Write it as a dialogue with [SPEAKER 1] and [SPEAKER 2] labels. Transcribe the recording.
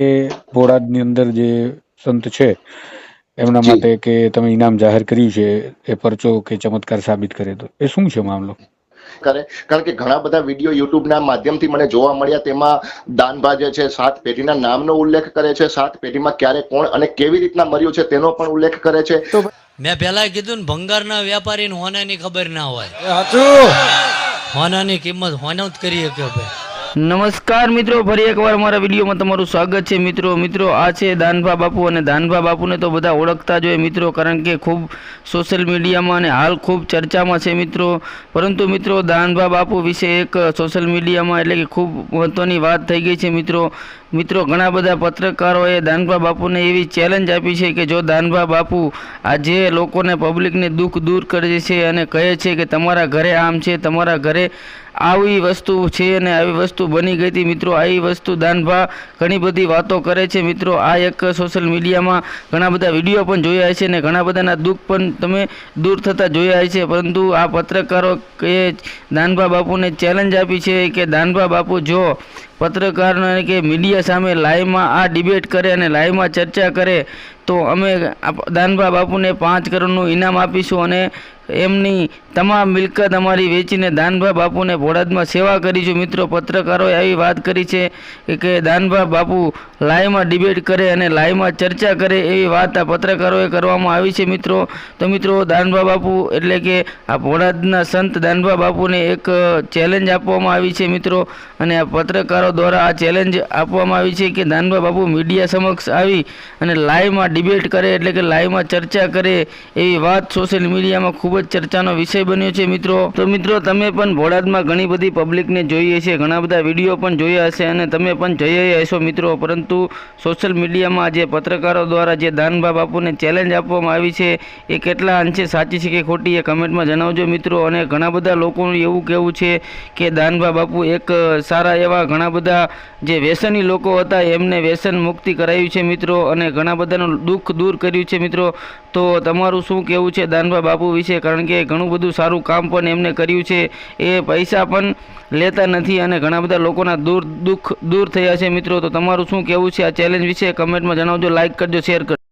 [SPEAKER 1] એ બોટાદની અંદર જે સંત છે એમના માટે કે તમે ઇનામ જાહેર કર્યું છે એ પરચો કે ચમત્કાર સાબિત કરે તો એ શું છે મામલો?
[SPEAKER 2] કરે. કારણ કે ઘણા બધા વીડિયો યુટ્યુબના માધ્યમથી મને જોવા મળ્યા તેમાં દાનભા જે છે સાત પેઢીના નામનો ઉલ્લેખ કરે છે સાત પેઢીમાં ક્યારે કોણ અને કેવી રીતના મર્યું છે તેનો પણ ઉલ્લેખ કરે છે.
[SPEAKER 3] મેં પહેલા કીધું ને ભંગારના વેપારીને હોનાની ખબર ના હોય.
[SPEAKER 4] સાચું
[SPEAKER 3] હોનાની કિંમત હોનો જ કરી શકે ભાઈ
[SPEAKER 5] નમસ્કાર મિત્રો, ફરી એકવાર મારા વિડીયોમાં તમારું સ્વાગત છે. મિત્રો મિત્રો, આ છે દાનભા બાપુ અને દાનભા બાપુને તો બધા ઓળખતા જ હોય મિત્રો, કારણ કે ખૂબ સોશિયલ મીડિયામાં અને હાલ ખૂબ ચર્ચામાં છે મિત્રો. પરંતુ મિત્રો, દાનભા બાપુ વિશે એક સોશિયલ મીડિયામાં એટલે કે ખૂબ મહત્ત્વની વાત થઈ ગઈ છે મિત્રો. મિત્રો, ઘણા બધા પત્રકારોએ દાનભા બાપુને એવી ચેલેન્જ આપી છે કે જો દાનભા બાપુ આજે લોકોને પબ્લિકને દુઃખ દૂર કરે છે અને કહે છે કે તમારા ઘરે આમ છે, તમારા ઘરે આવી વસ્તુ છે અને આવી વસ્તુ બની ગઈ હતી. મિત્રો આવી વસ્તુ દાનભા ઘણી બધી વાતો કરે છે. મિત્રો, આ એક સોશિયલ મીડિયામાં ઘણા બધા વીડિયો પણ જોયા છે અને ઘણા બધાના દુઃખ પણ તમે દૂર થતા જોયા છે. પરંતુ આ પત્રકારો કે દાનભા બાપુને ચેલેન્જ આપી છે કે દાનભા બાપુ જો પત્રકારોને કે મીડિયા સામે લાઈવમાં આ ડિબેટ કરે અને લાઈવમાં ચર્ચા કરે, તો અમે દાનભા બાપુને પાંચ કરોડનું ઇનામ આપીશું અને એમની તમામ મિલકત અમારી વેચીને દાનભા બાપુને ભોળાદમાં સેવા કરીશું મિત્રો, પત્રકારોએ આવી વાત કરી છે કે- કે દાનભા બાપુ લાઈવમાં ડિબેટ કરે અને લાઈવમાં ચર્ચા કરે એવી વાત આ પત્રકારોએ કરવામાં આવી છે, મિત્રો. તો મિત્રો, દાનભા બાપુ એટલે કે આ ભોળાદના સંત દાનભા બાપુને એક ચેલેન્જ આપવામાં આવી છે, મિત્રો. અને આ પત્રકારો દ્વારા આ ચેલેન્જ આપવામાં આવી છે કે દાનભા બાપુ મીડિયા સમક્ષ આવી અને લાઈવમાં ડિબેટ કરે એટલે કે લાઈવમાં ચર્ચા કરે એવી વાત સોશિયલ મીડિયામાં ખૂબ જ ચર્ચાનો વિષય બન્યો છે મિત્રો. તો મિત્રો, તમે પણ ભોળાદમાં ઘણી બધી પબ્લિકને જોઈએ છે. ઘણા બધા વીડિયો પણ જોયા હશે અને તમે પણ જઈ હશો મિત્રો. પરંતુ સોશિયલ મીડિયામાં જે પત્રકારો દ્વારા જે દાનભા બાપુને ચેલેન્જ આપવામાં આવી છે, એ કેટલા અંશે સાચી છે કે ખોટી એ કમેન્ટમાં જણાવજો મિત્રો. અને ઘણા બધા લોકોનું એવું કહેવું છે કે દાનભા બાપુ એક સારા એવા ઘણા બધા જે વ્યસની લોકો હતા, એમને વ્યસન મુક્તિ કરાવી છે મિત્રો. અને ઘણા બધાનું દુઃખ દૂર કર્યું છે મિત્રો. તો તમારું શું કહેવું છે દાનભા બાપુ વિશે? કારણ કે ઘણું બધું સારું કામ પણ એમને કર્યું છે. એ પૈસા પણ લેતા નથી અને ઘણા બધા લોકોના દૂર દુઃખ દૂર થયા છે મિત્રો. તો તમારું શું કહેવું છે આ ચેલેન્જ વિશે? કમેન્ટમાં જણાવજો લાઇક કરજો શેર કરજો.